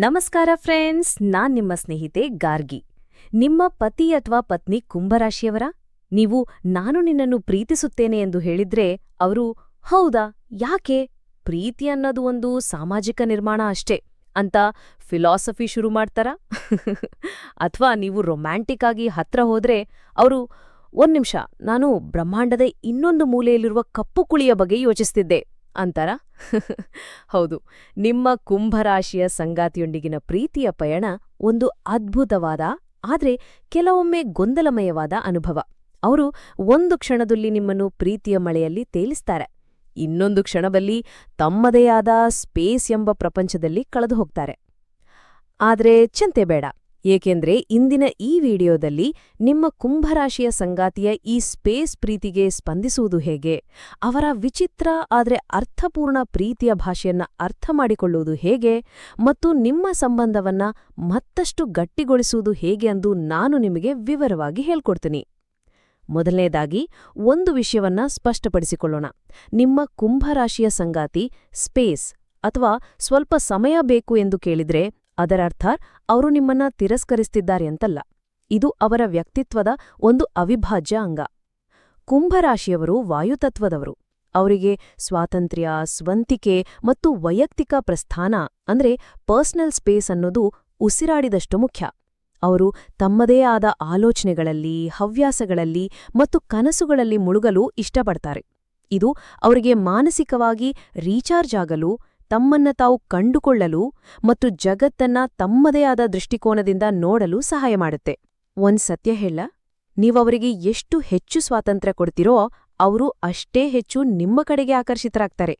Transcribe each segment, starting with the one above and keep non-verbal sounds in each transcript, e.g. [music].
ನಮಸ್ಕಾರ ಫ್ರೆಂಡ್ಸ್, ನಾನ್ ನಿಮ್ಮ ಸ್ನೇಹಿತೆ ಗಾರ್ಗಿ. ನಿಮ್ಮ ಪತಿ ಅಥವಾ ಪತ್ನಿ ಕುಂಭರಾಶಿಯವರ? ನೀವು, ನಾನು ನಿನ್ನನ್ನು ಪ್ರೀತಿಸುತ್ತೇನೆ ಎಂದು ಹೇಳಿದ್ರೆ ಅವರು, ಹೌದಾ, ಯಾಕೆ? ಪ್ರೀತಿ ಅನ್ನೋದು ಒಂದು ಸಾಮಾಜಿಕ ನಿರ್ಮಾಣ ಅಷ್ಟೇ. ಅಂತ ಫಿಲಾಸಫಿ ಶುರು ಮಾಡ್ತಾರಾ? [laughs] ಅಥವಾ ನೀವು ರೊಮ್ಯಾಂಟಿಕ್ ಆಗಿ ಹತ್ರ ಹೋದ್ರೆ ಅವರು, ಒಂದ್ ನಿಮಿಷ, ನಾನು ಬ್ರಹ್ಮಾಂಡದ ಇನ್ನೊಂದು ಮೂಲೆಯಲ್ಲಿರುವ ಕಪ್ಪು ಕುಳಿಯ ಬಗ್ಗೆ ಯೋಚಿಸ್ತಿದ್ದೆ. ಅಂತಾರ? ಹೌದು, ನಿಮ್ಮ ಕುಂಭರಾಶಿಯ ಸಂಗಾತಿಯೊಂದಿಗಿನ ಪ್ರೀತಿಯ ಪಯಣ ಒಂದು ಅದ್ಭುತವಾದ, ಆದರೆ ಕೆಲವೊಮ್ಮೆ ಗೊಂದಲಮಯವಾದ ಅನುಭವ. ಅವರು ಒಂದು ಕ್ಷಣದಲ್ಲಿ ನಿಮ್ಮನ್ನು ಪ್ರೀತಿಯ ಮಳೆಯಲ್ಲಿ ತೇಲಿಸ್ತಾರೆ. ಇನ್ನೊಂದು ಕ್ಷಣದಲ್ಲಿ ತಮ್ಮದೇ ಆದ ಸ್ಪೇಸ್ ಎಂಬ ಪ್ರಪಂಚದಲ್ಲಿ ಕಳೆದು ಹೋಗ್ತಾರೆ ಆದರೆ ಚಿಂತೆ ಬೇಡ. ಏಕೆಂದ್ರೆ ಇಂದಿನ ಈ ವಿಡಿಯೋದಲ್ಲಿ ನಿಮ್ಮ ಕುಂಭರಾಶಿಯ ಸಂಗಾತಿಯ ಈ ಸ್ಪೇಸ್ ಪ್ರೀತಿಗೆ ಸ್ಪಂದಿಸುವುದು ಹೇಗೆ? ಅವರ ವಿಚಿತ್ರ ಆದರೆ ಅರ್ಥಪೂರ್ಣ ಪ್ರೀತಿಯ ಭಾಷೆಯನ್ನ ಅರ್ಥ ಮಾಡಿಕೊಳ್ಳುವುದು ಹೇಗೆ? ಮತ್ತು ನಿಮ್ಮ ಸಂಬಂಧವನ್ನ ಮತ್ತಷ್ಟು ಗಟ್ಟಿಗೊಳಿಸುವುದು ಹೇಗೆ ಎಂದು ನಾನು ನಿಮಗೆ ವಿವರವಾಗಿ ಹೇಳ್ಕೊಡ್ತೀನಿ. ಮೊದಲನೇದಾಗಿ, ಒಂದು ವಿಷಯವನ್ನ ಸ್ಪಷ್ಟಪಡಿಸಿಕೊಳ್ಳೋಣ. ನಿಮ್ಮ ಕುಂಭರಾಶಿಯ ಸಂಗಾತಿ ಸ್ಪೇಸ್ ಅಥವಾ ಸ್ವಲ್ಪ ಸಮಯ ಬೇಕು ಎಂದು ಕೇಳಿದ್ರೆ ಅದರರ್ಥ, ಅವರು ನಿಮ್ಮನ್ನ ತಿರಸ್ಕರಿಸ್ತಿದ್ದಾರೆ ಅಂತಲ್ಲ. ಇದು ಅವರ ವ್ಯಕ್ತಿತ್ವದ ಒಂದು ಅವಿಭಾಜ್ಯ ಅಂಗ. ಕುಂಭರಾಶಿಯವರು ವಾಯುತತ್ವದವರು. ಅವರಿಗೆ ಸ್ವಾತಂತ್ರ್ಯ, ಸ್ವಂತಿಕೆ ಮತ್ತು ವೈಯಕ್ತಿಕ ಪ್ರಸ್ಥಾನ, ಅಂದ್ರೆ ಪರ್ಸನಲ್ ಸ್ಪೇಸ್ ಅನ್ನೋದು ಉಸಿರಾಡಿದಷ್ಟು ಮುಖ್ಯ. ಅವರು ತಮ್ಮದೇ ಆದ ಆಲೋಚನೆಗಳಲ್ಲಿ, ಹವ್ಯಾಸಗಳಲ್ಲಿ ಮತ್ತು ಕನಸುಗಳಲ್ಲಿ ಮುಳುಗಲು ಇಷ್ಟಪಡ್ತಾರೆ. ಇದು ಅವರಿಗೆ ಮಾನಸಿಕವಾಗಿ ರೀಚಾರ್ಜ್ ಆಗಲು ತಮ್ಮನ್ನ ತಾವು ಕಂಡುಕೊಳ್ಳಲು ಮತ್ತು ಜಗತ್ತನ್ನ ತಮ್ಮದೇ ಆದ ದೃಷ್ಟಿಕೋನದಿಂದ ನೋಡಲು ಸಹಾಯ ಮಾಡುತ್ತೆ. ಒಂದ್ ಸತ್ಯ ಹೇಳ ನೀವವರಿಗೆ ಎಷ್ಟು ಹೆಚ್ಚು ಸ್ವಾತಂತ್ರ್ಯ ಕೊಡ್ತೀರೋ ಅವರು ಅಷ್ಟೇ ಹೆಚ್ಚು ನಿಮ್ಮ ಕಡೆಗೆ ಆಕರ್ಷಿತರಾಗ್ತಾರೆ.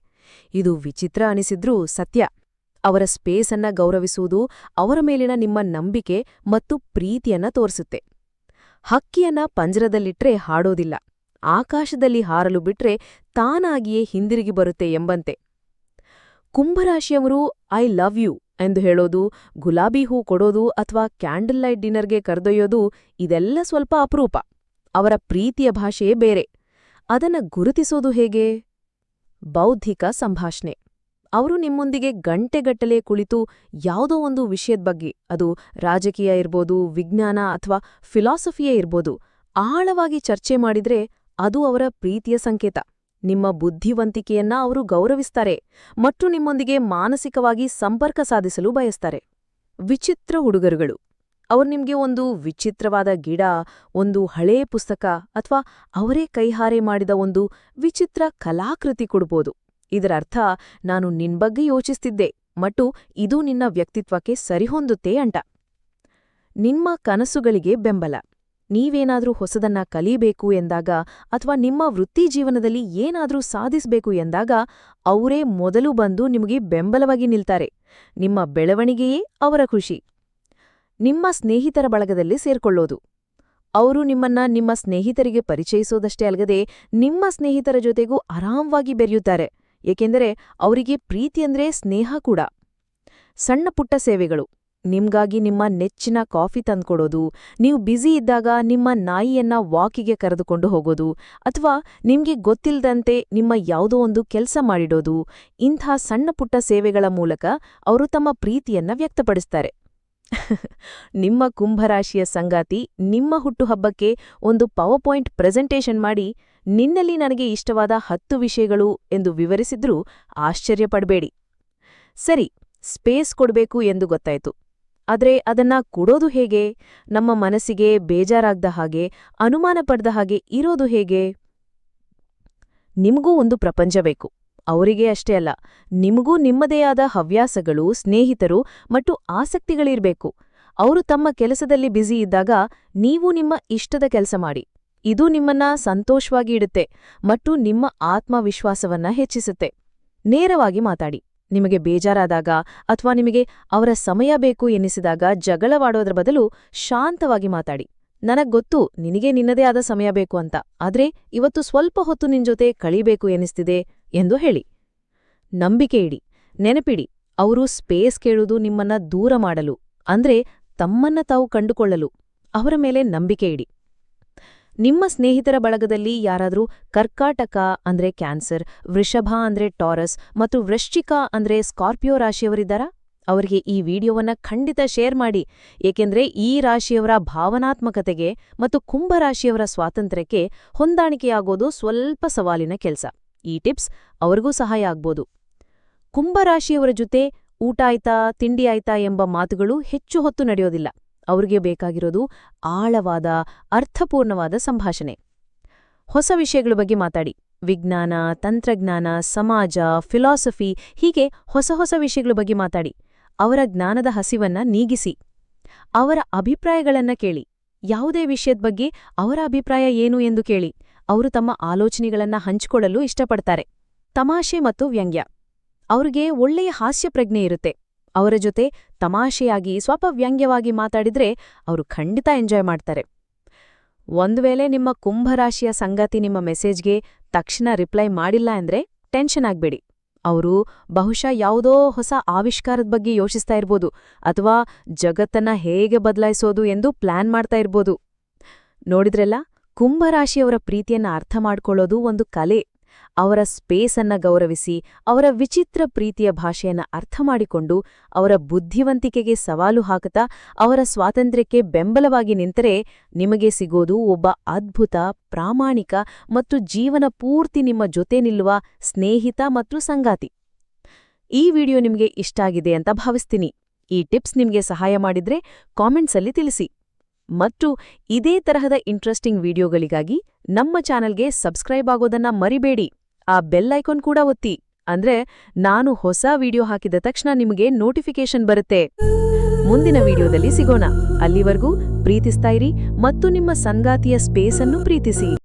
ಇದು ವಿಚಿತ್ರ ಅನಿಸಿದ್ರೂ ಸತ್ಯ. ಅವರ ಸ್ಪೇಸನ್ನ ಗೌರವಿಸುವುದು ಅವರ ಮೇಲಿನ ನಿಮ್ಮ ನಂಬಿಕೆ ಮತ್ತು ಪ್ರೀತಿಯನ್ನ ತೋರಿಸುತ್ತೆ. ಹಕ್ಕಿಯನ್ನ ಪಂಜರದಲ್ಲಿಟ್ರೆ ಹಾಡೋದಿಲ್ಲ. ಆಕಾಶದಲ್ಲಿ ಹಾರಲು ಬಿಟ್ರೆ ತಾನಾಗಿಯೇ ಹಿಂದಿರುಗಿ ಬರುತ್ತೆ ಎಂಬಂತೆ. ಕುಂಭರಾಶಿಯವರು, ಐ ಲವ್ ಯು ಎಂದು ಹೇಳೋದು, ಗುಲಾಬಿ ಹೂ ಕೊಡೋದು ಅಥವಾ ಕ್ಯಾಂಡಲ್ ಲೈಟ್ ಡಿನ್ನರ್ಗೆ ಕರೆದೊಯ್ಯೋದು, ಇದೆಲ್ಲ ಸ್ವಲ್ಪ ಅಪರೂಪ. ಅವರ ಪ್ರೀತಿಯ ಭಾಷೆಯೇ ಬೇರೆ. ಅದನ್ನ ಗುರುತಿಸೋದು ಹೇಗೆ? ಬೌದ್ಧಿಕ ಸಂಭಾಷಣೆ. ಅವರು ನಿಮ್ಮೊಂದಿಗೆ ಗಂಟೆಗಟ್ಟಲೆ ಕುಳಿತು ಯಾವುದೋ ಒಂದು ವಿಷಯದ ಬಗ್ಗೆ, ಅದು ರಾಜಕೀಯ ಇರ್ಬೋದು, ವಿಜ್ಞಾನ ಅಥವಾ ಫಿಲಾಸಫಿಯೇ ಇರ್ಬೋದು, ಆಳವಾಗಿ ಚರ್ಚೆ ಮಾಡಿದ್ರೆ ಅದು ಅವರ ಪ್ರೀತಿಯ ಸಂಕೇತ. ನಿಮ್ಮ ಬುದ್ಧಿವಂತಿಕೆಯನ್ನ ಅವರು ಗೌರವಿಸ್ತಾರೆ ಮತ್ತು ನಿಮ್ಮೊಂದಿಗೆ ಮಾನಸಿಕವಾಗಿ ಸಂಪರ್ಕ ಸಾಧಿಸಲು ಬಯಸ್ತಾರೆ. ವಿಚಿತ್ರ ಹುಡುಗರುಗಳು. ಅವರು ನಿಮಗೆ ಒಂದು ವಿಚಿತ್ರವಾದ ಗಿಡ, ಒಂದು ಹಳೇ ಪುಸ್ತಕ ಅಥವಾ ಅವರೇ ಕೈಹಾರೆ ಮಾಡಿದ ಒಂದು ವಿಚಿತ್ರ ಕಲಾಕೃತಿ ಕೊಡ್ಬೋದು. ಇದರರ್ಥ, ನಾನು ನಿನ್ ಬಗ್ಗೆ ಯೋಚಿಸ್ತಿದ್ದೆ ಮತ್ತು ಇದು ನಿನ್ನ ವ್ಯಕ್ತಿತ್ವಕ್ಕೆ ಸರಿಹೊಂದುತ್ತೆ ಅಂಟ ನಿಮ್ಮ ಕನಸುಗಳಿಗೆ ಬೆಂಬಲ. ನೀವೇನಾದ್ರೂ ಹೊಸದನ್ನ ಕಲಿಬೇಕು ಎಂದಾಗ ಅಥವಾ ನಿಮ್ಮ ವೃತ್ತಿ ಜೀವನದಲ್ಲಿ ಏನಾದರೂ ಸಾಧಿಸಬೇಕು ಎಂದಾಗ ಅವರೇ ಮೊದಲು ಬಂದು ನಿಮಗೆ ಬೆಂಬಲವಾಗಿ ನಿಲ್ತಾರೆ. ನಿಮ್ಮ ಬೆಳವಣಿಗೆಯೇ ಅವರ ಖುಷಿ ನಿಮ್ಮ ಸ್ನೇಹಿತರ ಬಳಗದಲ್ಲಿ ಸೇರ್ಕೊಳ್ಳೋದು. ಅವರು ನಿಮ್ಮನ್ನ ನಿಮ್ಮ ಸ್ನೇಹಿತರಿಗೆ ಪರಿಚಯಿಸೋದಷ್ಟೇ ಅಲ್ಲದೆ ನಿಮ್ಮ ಸ್ನೇಹಿತರ ಜೊತೆಗೂ ಆರಾಮವಾಗಿ ಬೆರೆಯುತ್ತಾರೆ. ಏಕೆಂದರೆ ಅವರಿಗೆ ಪ್ರೀತಿಯಂದ್ರೆ ಸ್ನೇಹ ಕೂಡ. ಸಣ್ಣ ಪುಟ್ಟ ಸೇವೆಗಳು. ನಿಮ್ಗಾಗಿ ನಿಮ್ಮ ನೆಚ್ಚಿನ ಕಾಫಿ ತಂದ್ಕೊಡೋದು, ನೀವು ಬ್ಯುಸಿ ಇದ್ದಾಗ ನಿಮ್ಮ ನಾಯಿಯನ್ನ ವಾಕಿಗೆ ಕರೆದುಕೊಂಡು ಹೋಗೋದು, ಅಥವಾ ನಿಮ್ಗೆ ಗೊತ್ತಿಲ್ಲದಂತೆ ನಿಮ್ಮ ಯಾವುದೋ ಒಂದು ಕೆಲಸ ಮಾಡಿಡೋದು, ಇಂಥ ಸಣ್ಣ ಪುಟ್ಟ ಸೇವೆಗಳ ಮೂಲಕ ಅವರು ತಮ್ಮ ಪ್ರೀತಿಯನ್ನ ವ್ಯಕ್ತಪಡಿಸ್ತಾರೆ. [laughs] ನಿಮ್ಮ ಕುಂಭರಾಶಿಯ ಸಂಗಾತಿ ನಿಮ್ಮ ಹುಟ್ಟುಹಬ್ಬಕ್ಕೆ ಒಂದು ಪವರ್ ಪಾಯಿಂಟ್ ಪ್ರೆಸೆಂಟೇಷನ್ ಮಾಡಿ, ನಿನ್ನಲ್ಲಿ ನನಗೆ ಇಷ್ಟವಾದ ಹತ್ತು ವಿಷಯಗಳು ಎಂದು ವಿವರಿಸಿದ್ರೂ ಆಶ್ಚರ್ಯಪಡಬೇಡಿ. ಸರಿ, ಸ್ಪೇಸ್ ಕೊಡಬೇಕು ಎಂದು ಗೊತ್ತಾಯ್ತು. ಆದ್ರೆ ಅದನ್ನ ಕೊಡೋದು ಹೇಗೆ? ನಮ್ಮ ಮನಸ್ಸಿಗೆ ಬೇಜಾರಾಗ್ದ ಹಾಗೆ, ಅನುಮಾನ ಪಡೆದ ಹಾಗೆ ಇರೋದು ಹೇಗೆ? ನಿಮಗೂ ಒಂದು ಪ್ರಪಂಚ ಬೇಕು. ಅವರಿಗೆ ಅಷ್ಟೇ ಅಲ್ಲ, ನಿಮಗೂ ನಿಮ್ಮದೇ ಆದ ಹವ್ಯಾಸಗಳು, ಸ್ನೇಹಿತರು ಮತ್ತು ಆಸಕ್ತಿಗಳಿರಬೇಕು. ಅವರು ತಮ್ಮ ಕೆಲಸದಲ್ಲಿ ಬ್ಯುಸಿ ಇದ್ದಾಗ ನೀವು ನಿಮ್ಮ ಇಷ್ಟದ ಕೆಲಸ ಮಾಡಿ. ಇದು ನಿಮ್ಮನ್ನ ಸಂತೋಷವಾಗಿ ಇಡುತ್ತೆ ಮತ್ತು ನಿಮ್ಮ ಆತ್ಮವಿಶ್ವಾಸವನ್ನ ಹೆಚ್ಚಿಸುತ್ತೆ. ನೇರವಾಗಿ ಮಾತಾಡಿ. ನಿಮಗೆ ಬೇಜಾರಾದಾಗ ಅಥವಾ ನಿಮಗೆ ಅವರ ಸಮಯ ಬೇಕು ಎನ್ನಿಸಿದಾಗ ಜಗಳವಾಡೋದ್ರ ಬದಲು ಶಾಂತವಾಗಿ ಮಾತಾಡಿ. ನನಗ್ ಗೊತ್ತು ನಿನಗೆ ನಿನ್ನದೇ ಆದ ಸಮಯ ಬೇಕು ಅಂತ, ಆದ್ರೆ ಇವತ್ತು ಸ್ವಲ್ಪ ಹೊತ್ತು ನಿನ್ಜೊತೆ ಕಳೀಬೇಕು ಎನಿಸ್ತಿದೆ ಎಂದು ಹೇಳಿ. ನಂಬಿಕೆ ಇಡಿ, ನೆನಪಿಡಿ, ಅವರು ಸ್ಪೇಸ್ ಕೇಳುವುದು ನಿಮ್ಮನ್ನ ದೂರ ಮಾಡಲು, ಅಂದ್ರೆ ತಮ್ಮನ್ನ ತಾವು ಕಂಡುಕೊಳ್ಳಲು, ಅವರ ಮೇಲೆ ನಂಬಿಕೆ ಇಡಿ. ನಿಮ್ಮ ಸ್ನೇಹಿತರ ಬಳಗದಲ್ಲಿ ಯಾರಾದರೂ ಕರ್ಕಾಟಕ ಅಂದ್ರೆ ಕ್ಯಾನ್ಸರ್, ವೃಷಭ ಅಂದ್ರೆ ಟಾರಸ್ ಮತ್ತು ವೃಶ್ಚಿಕ ಅಂದ್ರೆ ಸ್ಕಾರ್ಪಿಯೋ ರಾಶಿಯವರಿದ್ದಾರಾ? ಅವರಿಗೆ ಈ ವಿಡಿಯೋವನ್ನ ಖಂಡಿತ ಶೇರ್ ಮಾಡಿ. ಏಕೆಂದ್ರೆ ಈ ರಾಶಿಯವರ ಭಾವನಾತ್ಮಕತೆಗೆ ಮತ್ತು ಕುಂಭರಾಶಿಯವರ ಸ್ವಾತಂತ್ರ್ಯಕ್ಕೆ ಹೊಂದಾಣಿಕೆಯಾಗೋದು ಸ್ವಲ್ಪ ಸವಾಲಿನ ಕೆಲಸ. ಈ ಟಿಪ್ಸ್ ಅವರಿಗೂ ಸಹಾಯ ಆಗ್ಬೋದು. ಕುಂಭರಾಶಿಯವರ ಜೊತೆ ಊಟ ಆಯ್ತಾ, ತಿಂಡಿ ಆಯ್ತಾ ಎಂಬ ಮಾತುಗಳು ಹೆಚ್ಚು ಹೊತ್ತು ನಡೆಯೋದಿಲ್ಲ. ಅವ್ರಿಗೆ ಬೇಕಾಗಿರೋದು ಆಳವಾದ, ಅರ್ಥಪೂರ್ಣವಾದ ಸಂಭಾಷಣೆ. ಹೊಸ ವಿಷಯಗಳ ಬಗ್ಗೆ ಮಾತಾಡಿ. ವಿಜ್ಞಾನ, ತಂತ್ರಜ್ಞಾನ, ಸಮಾಜ ಫಿಲಾಸಫಿ ಹೀಗೆ ಹೊಸ ಹೊಸ ವಿಷಯಗಳ ಬಗ್ಗೆ ಮಾತಾಡಿ. ಅವರ ಜ್ಞಾನದ ಹಸಿವನ್ನ ನೀಗಿಸಿ. ಅವರ ಅಭಿಪ್ರಾಯಗಳನ್ನ ಕೇಳಿ. ಯಾವುದೇ ವಿಷಯದ ಬಗ್ಗೆ ಅವರ ಅಭಿಪ್ರಾಯ ಏನು ಎಂದು ಕೇಳಿ. ಅವರು ತಮ್ಮ ಆಲೋಚನೆಗಳನ್ನ ಹಂಚಿಕೊಳ್ಳಲು ಇಷ್ಟಪಡ್ತಾರೆ. ತಮಾಷೆ ಮತ್ತು ವ್ಯಂಗ್ಯ. ಅವ್ರಿಗೆ ಒಳ್ಳೆಯ ಹಾಸ್ಯ ಪ್ರಜ್ಞೆ ಇರುತ್ತೆ. ಅವರ ಜೊತೆ ತಮಾಷೆಯಾಗಿ, ಸ್ವಲ್ಪ ವ್ಯಂಗ್ಯವಾಗಿ ಮಾತಾಡಿದ್ರೆ ಅವರು ಖಂಡಿತ ಎಂಜಾಯ್ ಮಾಡ್ತಾರೆ. ಒಂದು ವೇಳೆ ನಿಮ್ಮ ಕುಂಭರಾಶಿಯ ಸಂಗತಿ ನಿಮ್ಮ ಮೆಸೇಜ್ಗೆ ತಕ್ಷಣ ರಿಪ್ಲೈ ಮಾಡಿಲ್ಲ ಅಂದ್ರೆ ಟೆನ್ಷನ್ ಆಗಬೇಡಿ. ಅವರು ಬಹುಶಃ ಯಾವುದೋ ಹೊಸ ಆವಿಷ್ಕಾರದ ಬಗ್ಗೆ ಯೋಚಿಸ್ತಾ ಇರ್ಬೋದು ಅಥವಾ ಜಗತ್ತನ್ನ ಹೇಗೆ ಬದಲಾಯಿಸೋದು ಎಂದು ಪ್ಲಾನ್ ಮಾಡ್ತಾ ಇರ್ಬೋದು. ನೋಡಿದ್ರಲ್ಲ, ಕುಂಭರಾಶಿಯವರ ಪ್ರೀತಿಯನ್ನ ಅರ್ಥ ಮಾಡ್ಕೊಳ್ಳೋದು ಒಂದು ಕಲೆ. ಅವರ ಸ್ಪೇಸನ್ನ ಗೌರವಿಸಿ, ಅವರ ವಿಚಿತ್ರ ಪ್ರೀತಿಯ ಭಾಷೆಯನ್ನ ಅರ್ಥ ಮಾಡಿಕೊಂಡು, ಅವರ ಬುದ್ಧಿವಂತಿಕೆಗೆ ಸವಾಲು ಹಾಕುತ್ತಾ, ಅವರ ಸ್ವಾತಂತ್ರ್ಯಕ್ಕೆ ಬೆಂಬಲವಾಗಿ ನಿಂತರೆ ನಿಮಗೆ ಸಿಗೋದು ಒಬ್ಬ ಅದ್ಭುತ, ಪ್ರಾಮಾಣಿಕ ಮತ್ತು ಜೀವನ ಪೂರ್ತಿ ನಿಮ್ಮ ಜೊತೆ ನಿಲ್ಲುವ ಸ್ನೇಹಿತ ಮತ್ತು ಸಂಗಾತಿ. ಈ ವಿಡಿಯೋ ನಿಮಗೆ ಇಷ್ಟ ಆಗಿದೆ ಅಂತ ಭಾವಿಸ್ತೀನಿ. ಈ ಟಿಪ್ಸ್ ನಿಮಗೆ ಸಹಾಯ ಮಾಡಿದ್ರೆ ಕಾಮೆಂಟ್ಸಲ್ಲಿ ತಿಳಿಸಿ. ಮತ್ತು ಇದೇ ತರಹದ ಇಂಟ್ರೆಸ್ಟಿಂಗ್ ವಿಡಿಯೋಗಳಿಗಾಗಿ ನಮ್ಮ ಚಾನಲ್ಗೆ ಸಬ್ಸ್ಕ್ರೈಬ್ ಆಗೋದನ್ನ ಮರಿಬೇಡಿ. ಆ ಬೆಲ್ ಐಕಾನ್ ಕೂಡ ಒತ್ತಿ. ಅಂದ್ರೆ ನಾನು ಹೊಸ ವಿಡಿಯೋ ಹಾಕಿದ ತಕ್ಷಣ ನಿಮಗೆ ನೋಟಿಫಿಕೇಶನ್ ಬರುತ್ತೆ. ಮುಂದಿನ ವಿಡಿಯೋದಲ್ಲಿ ಸಿಗೋಣ. ಅಲ್ಲಿವರೆಗೂ ಪ್ರೀತಿಸ್ತಾ ಇರಿ ಮತ್ತು ನಿಮ್ಮ ಸಂಗಾತಿಯ ಸ್ಪೇಸ್ ಅನ್ನು ಪ್ರೀತಿಸಿ.